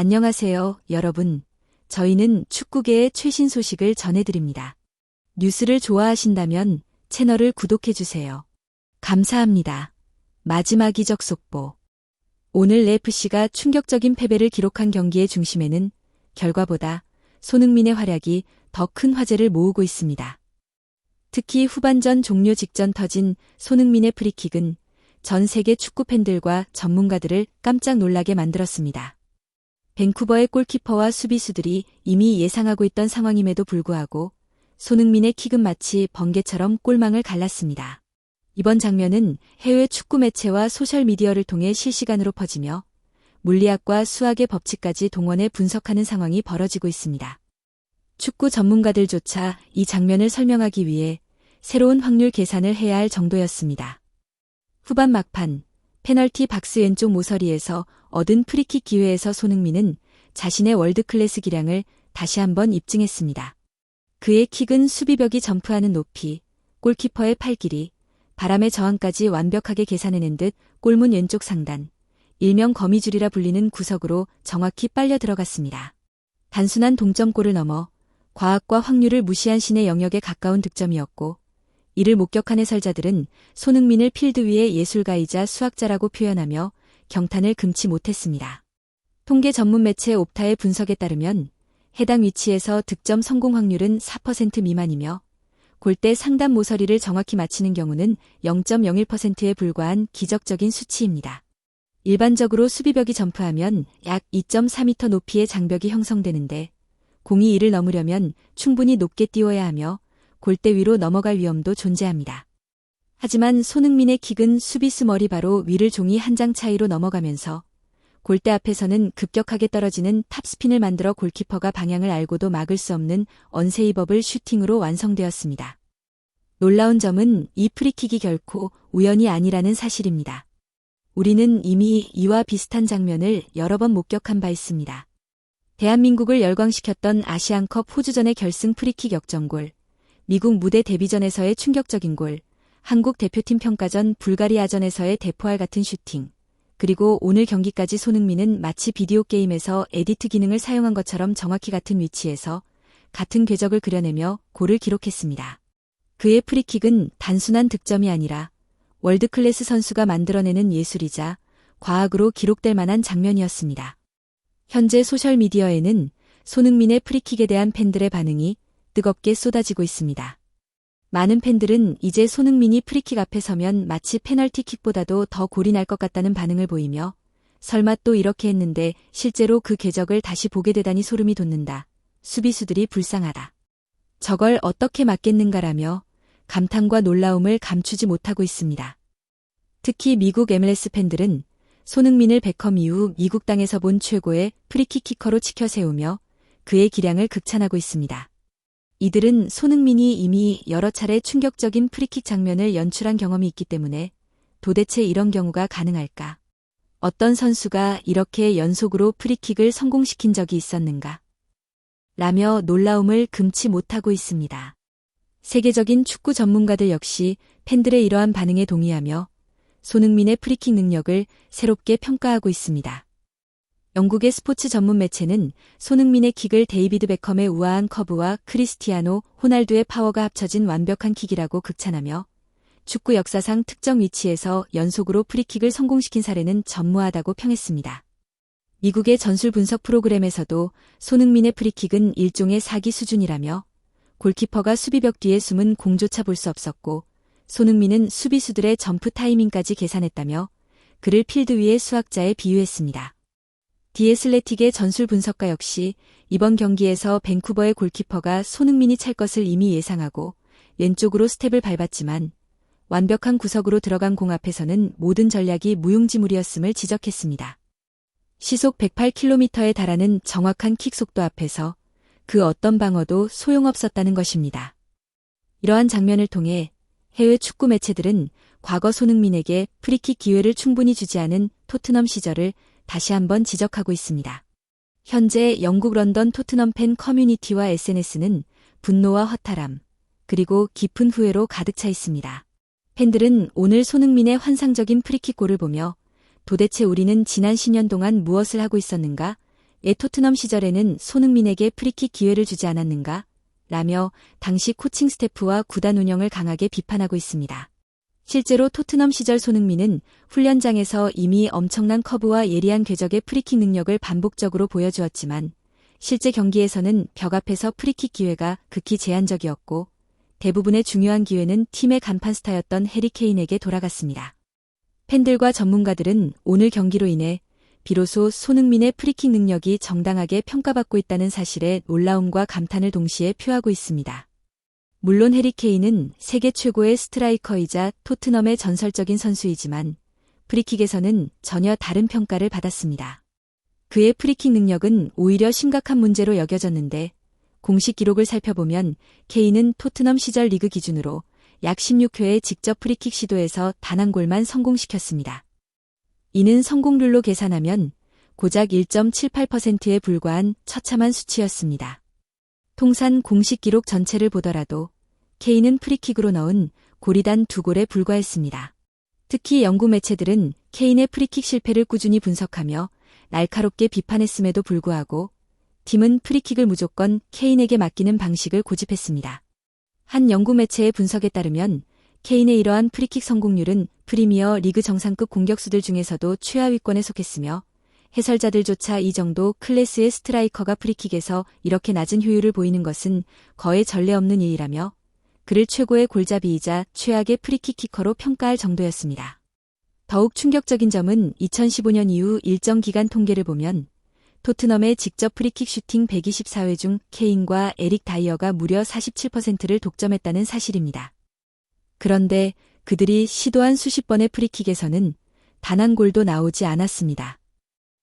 안녕하세요, 여러분. 저희는 축구계의 최신 소식을 전해드립니다. 뉴스를 좋아하신다면 채널을 구독해주세요. 감사합니다. 마지막 이적 속보. 오늘 FC가 충격적인 패배를 기록한 경기의 중심에는 결과보다 손흥민의 활약이 더 큰 화제를 모으고 있습니다. 특히 후반전 종료 직전 터진 손흥민의 프리킥은 전 세계 축구 팬들과 전문가들을 깜짝 놀라게 만들었습니다. 밴쿠버의 골키퍼와 수비수들이 이미 예상하고 있던 상황임에도 불구하고 손흥민의 킥은 마치 번개처럼 골망을 갈랐습니다. 이번 장면은 해외 축구 매체와 소셜미디어를 통해 실시간으로 퍼지며 물리학과 수학의 법칙까지 동원해 분석하는 상황이 벌어지고 있습니다. 축구 전문가들조차 이 장면을 설명하기 위해 새로운 확률 계산을 해야 할 정도였습니다. 후반 막판, 페널티 박스 왼쪽 모서리에서 얻은 프리킥 기회에서 손흥민은 자신의 월드클래스 기량을 다시 한번 입증했습니다. 그의 킥은 수비벽이 점프하는 높이, 골키퍼의 팔 길이, 바람의 저항까지 완벽하게 계산해낸 듯 골문 왼쪽 상단, 일명 거미줄이라 불리는 구석으로 정확히 빨려 들어갔습니다. 단순한 동점골을 넘어 과학과 확률을 무시한 신의 영역에 가까운 득점이었고, 이를 목격한 해설자들은 손흥민을 필드 위의 예술가이자 수학자라고 표현하며 경탄을 금치 못했습니다. 통계 전문 매체 옵타의 분석에 따르면 해당 위치에서 득점 성공 확률은 4% 미만이며 골대 상단 모서리를 정확히 맞히는 경우는 0.01%에 불과한 기적적인 수치입니다. 일반적으로 수비벽이 점프하면 약 2.4m 높이의 장벽이 형성되는데 공이 이를 넘으려면 충분히 높게 띄워야 하며 골대 위로 넘어갈 위험도 존재합니다. 하지만 손흥민의 킥은 수비수 머리 바로 위를 종이 한 장 차이로 넘어가면서 골대 앞에서는 급격하게 떨어지는 탑스핀을 만들어 골키퍼가 방향을 알고도 막을 수 없는 언세이버블 슈팅으로 완성되었습니다. 놀라운 점은 이 프리킥이 결코 우연이 아니라는 사실입니다. 우리는 이미 이와 비슷한 장면을 여러 번 목격한 바 있습니다. 대한민국을 열광시켰던 아시안컵 호주전의 결승 프리킥 역전골, 미국 무대 데뷔전에서의 충격적인 골, 한국 대표팀 평가전 불가리아전에서의 대포알 같은 슈팅, 그리고 오늘 경기까지 손흥민은 마치 비디오 게임에서 에디트 기능을 사용한 것처럼 정확히 같은 위치에서 같은 궤적을 그려내며 골을 기록했습니다. 그의 프리킥은 단순한 득점이 아니라 월드클래스 선수가 만들어내는 예술이자 과학으로 기록될 만한 장면이었습니다. 현재 소셜미디어에는 손흥민의 프리킥에 대한 팬들의 반응이 뜨겁게 쏟아지고 있습니다. 많은 팬들은 이제 손흥민이 프리킥 앞에 서면 마치 페널티킥보다도 더 골이 날 것 같다는 반응을 보이며 설마 또 이렇게 했는데 실제로 그 궤적을 다시 보게 되다니 소름이 돋는다. 수비수들이 불쌍하다. 저걸 어떻게 막겠는가라며 감탄과 놀라움을 감추지 못하고 있습니다. 특히 미국 MLS 팬들은 손흥민을 베컴 이후 미국 땅에서 본 최고의 프리킥 키커로 치켜 세우며 그의 기량을 극찬하고 있습니다. 이들은 손흥민이 이미 여러 차례 충격적인 프리킥 장면을 연출한 경험이 있기 때문에 도대체 이런 경우가 가능할까? 어떤 선수가 이렇게 연속으로 프리킥을 성공시킨 적이 있었는가? 라며 놀라움을 금치 못하고 있습니다. 세계적인 축구 전문가들 역시 팬들의 이러한 반응에 동의하며 손흥민의 프리킥 능력을 새롭게 평가하고 있습니다. 영국의 스포츠 전문 매체는 손흥민의 킥을 데이비드 베컴의 우아한 커브와 크리스티아노 호날두의 파워가 합쳐진 완벽한 킥이라고 극찬하며 축구 역사상 특정 위치에서 연속으로 프리킥을 성공시킨 사례는 전무하다고 평했습니다. 미국의 전술 분석 프로그램에서도 손흥민의 프리킥은 일종의 사기 수준이라며 골키퍼가 수비벽 뒤에 숨은 공조차 볼 수 없었고 손흥민은 수비수들의 점프 타이밍까지 계산했다며 그를 필드 위의 수학자에 비유했습니다. 디에슬레틱의 전술 분석가 역시 이번 경기에서 밴쿠버의 골키퍼가 손흥민이 찰 것을 이미 예상하고 왼쪽으로 스텝을 밟았지만 완벽한 구석으로 들어간 공 앞에서는 모든 전략이 무용지물이었음을 지적했습니다. 시속 108km에 달하는 정확한 킥 속도 앞에서 그 어떤 방어도 소용없었다는 것입니다. 이러한 장면을 통해 해외 축구 매체들은 과거 손흥민에게 프리킥 기회를 충분히 주지 않은 토트넘 시절을 다시 한번 지적하고 있습니다. 현재 영국 런던 토트넘 팬 커뮤니티와 SNS는 분노와 허탈함, 그리고 깊은 후회로 가득 차 있습니다. 팬들은 오늘 손흥민의 환상적인 프리킥골을 보며 도대체 우리는 지난 10년 동안 무엇을 하고 있었는가 예 토트넘 시절에는 손흥민에게 프리킥 기회를 주지 않았는가? 라며 당시 코칭 스태프와 구단 운영을 강하게 비판하고 있습니다. 실제로 토트넘 시절 손흥민은 훈련장에서 이미 엄청난 커브와 예리한 궤적의 프리킥 능력을 반복적으로 보여주었지만 실제 경기에서는 벽 앞에서 프리킥 기회가 극히 제한적이었고 대부분의 중요한 기회는 팀의 간판 스타였던 해리 케인에게 돌아갔습니다. 팬들과 전문가들은 오늘 경기로 인해 비로소 손흥민의 프리킥 능력이 정당하게 평가받고 있다는 사실에 놀라움과 감탄을 동시에 표하고 있습니다. 물론 해리 케인은 세계 최고의 스트라이커이자 토트넘의 전설적인 선수이지만 프리킥에서는 전혀 다른 평가를 받았습니다. 그의 프리킥 능력은 오히려 심각한 문제로 여겨졌는데 공식 기록을 살펴보면 케인은 토트넘 시절 리그 기준으로 약 16회의 직접 프리킥 시도에서 단 한 골만 성공시켰습니다. 이는 성공률로 계산하면 고작 1.78%에 불과한 처참한 수치였습니다. 통산 공식 기록 전체를 보더라도 케인은 프리킥으로 넣은 골이단 두 골에 불과했습니다. 특히 영국 매체들은 케인의 프리킥 실패를 꾸준히 분석하며 날카롭게 비판했음에도 불구하고 팀은 프리킥을 무조건 케인에게 맡기는 방식을 고집했습니다. 한 영국 매체의 분석에 따르면 케인의 이러한 프리킥 성공률은 프리미어 리그 정상급 공격수들 중에서도 최하위권에 속했으며 해설자들조차 이 정도 클래스의 스트라이커가 프리킥에서 이렇게 낮은 효율을 보이는 것은 거의 전례 없는 일이라며 그를 최고의 골잡이이자 최악의 프리킥 키커로 평가할 정도였습니다. 더욱 충격적인 점은 2015년 이후 일정 기간 통계를 보면 토트넘의 직접 프리킥 슈팅 124회 중 케인과 에릭 다이어가 무려 47%를 독점했다는 사실입니다. 그런데 그들이 시도한 수십 번의 프리킥에서는 단 한 골도 나오지 않았습니다.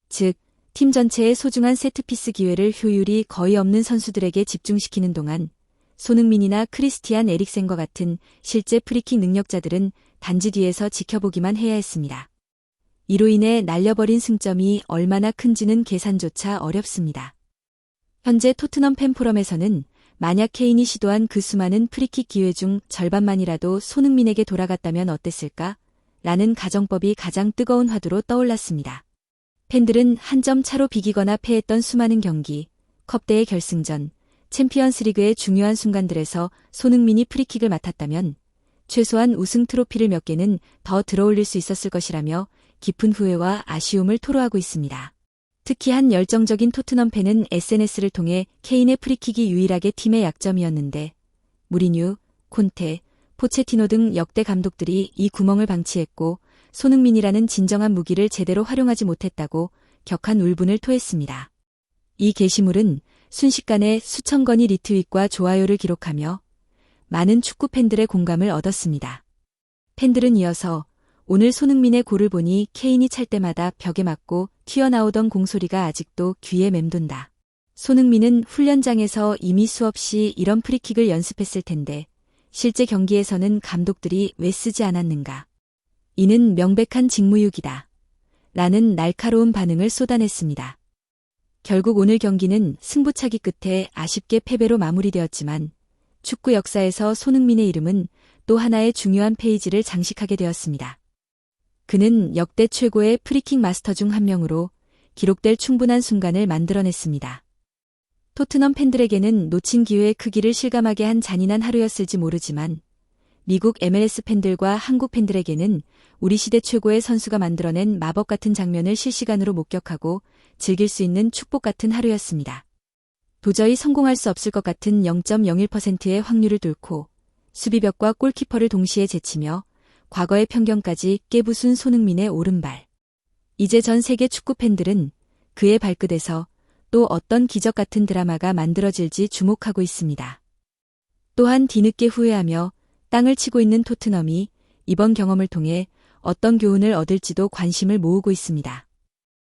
즉, 팀 전체의 소중한 세트피스 기회를 효율이 거의 없는 선수들에게 집중시키는 동안 손흥민이나 크리스티안 에릭센과 같은 실제 프리킥 능력자들은 단지 뒤에서 지켜보기만 해야 했습니다. 이로 인해 날려버린 승점이 얼마나 큰지는 계산조차 어렵습니다. 현재 토트넘 팬포럼에서는 만약 케인이 시도한 그 수많은 프리킥 기회 중 절반만이라도 손흥민에게 돌아갔다면 어땠을까? 라는 가정법이 가장 뜨거운 화두로 떠올랐습니다. 팬들은 한 점 차로 비기거나 패했던 수많은 경기, 컵대의 결승전, 챔피언스 리그의 중요한 순간들에서 손흥민이 프리킥을 맡았다면 최소한 우승 트로피를 몇 개는 더 들어올릴 수 있었을 것이라며 깊은 후회와 아쉬움을 토로하고 있습니다. 특히 한 열정적인 토트넘 팬은 SNS를 통해 케인의 프리킥이 유일하게 팀의 약점이었는데 무리뉴, 콘테, 포체티노 등 역대 감독들이 이 구멍을 방치했고 손흥민이라는 진정한 무기를 제대로 활용하지 못했다고 격한 울분을 토했습니다. 이 게시물은 순식간에 수천 건의 리트윗과 좋아요를 기록하며 많은 축구 팬들의 공감을 얻었습니다. 팬들은 이어서 오늘 손흥민의 골을 보니 케인이 찰 때마다 벽에 맞고 튀어나오던 공소리가 아직도 귀에 맴돈다. 손흥민은 훈련장에서 이미 수없이 이런 프리킥을 연습했을 텐데 실제 경기에서는 감독들이 왜 쓰지 않았는가. 이는 명백한 직무유기다. 라는 날카로운 반응을 쏟아냈습니다. 결국 오늘 경기는 승부차기 끝에 아쉽게 패배로 마무리되었지만 축구 역사에서 손흥민의 이름은 또 하나의 중요한 페이지를 장식하게 되었습니다. 그는 역대 최고의 프리킥 마스터 중 한 명으로 기록될 충분한 순간을 만들어냈습니다. 토트넘 팬들에게는 놓친 기회의 크기를 실감하게 한 잔인한 하루였을지 모르지만 미국 MLS 팬들과 한국 팬들에게는 우리 시대 최고의 선수가 만들어낸 마법 같은 장면을 실시간으로 목격하고 즐길 수 있는 축복 같은 하루였습니다. 도저히 성공할 수 없을 것 같은 0.01%의 확률을 뚫고 수비벽과 골키퍼를 동시에 제치며 과거의 편견까지 깨부순 손흥민의 오른발. 이제 전 세계 축구 팬들은 그의 발끝에서 또 어떤 기적 같은 드라마가 만들어질지 주목하고 있습니다. 또한 뒤늦게 후회하며 땅을 치고 있는 토트넘이 이번 경험을 통해 어떤 교훈을 얻을지도 관심을 모으고 있습니다.